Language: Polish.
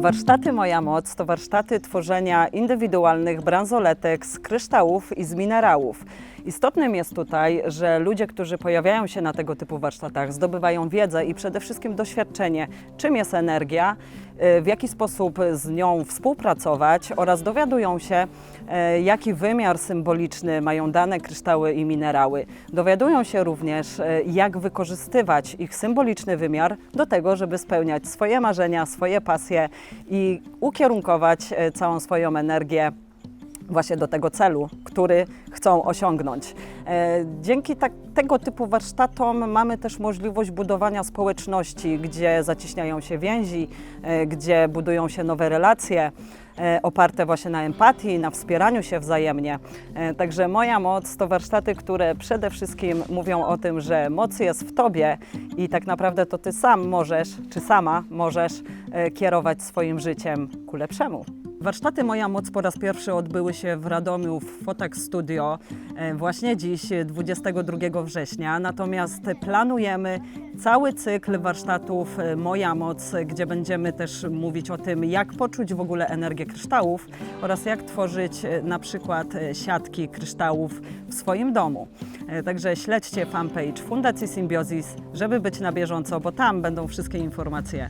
Warsztaty Moja Moc to warsztaty tworzenia indywidualnych bransoletek z kryształów i z minerałów. Istotnym jest tutaj, że ludzie, którzy pojawiają się na tego typu warsztatach, zdobywają wiedzę i przede wszystkim doświadczenie, czym jest energia, w jaki sposób z nią współpracować oraz dowiadują się, e, jaki wymiar symboliczny mają dane kryształy i minerały. Dowiadują się również, e, jak wykorzystywać ich symboliczny wymiar do tego, żeby spełniać swoje marzenia, swoje pasje i ukierunkować e, całą swoją energię właśnie do tego celu, który chcą osiągnąć. E, Dzięki tak, tego typu warsztatom mamy też możliwość budowania społeczności, gdzie zacieśniają się więzi, e, gdzie budują się nowe relacje e, oparte właśnie na empatii, na wspieraniu się wzajemnie. Także moja moc to warsztaty, które przede wszystkim mówią o tym, że moc jest w tobie i tak naprawdę to ty sam możesz, czy sama możesz kierować swoim życiem ku lepszemu. Warsztaty Moja Moc po raz pierwszy odbyły się w Radomiu w Fotax Studio e, właśnie dziś, e, 22 września. Natomiast planujemy cały cykl warsztatów e, Moja Moc, e, gdzie będziemy też mówić o tym, jak poczuć w ogóle energię kryształów oraz jak tworzyć e, na przykład e, siatki kryształów w swoim domu. E, Także śledźcie fanpage Fundacji Symbiosis, żeby być na bieżąco, bo tam będą wszystkie informacje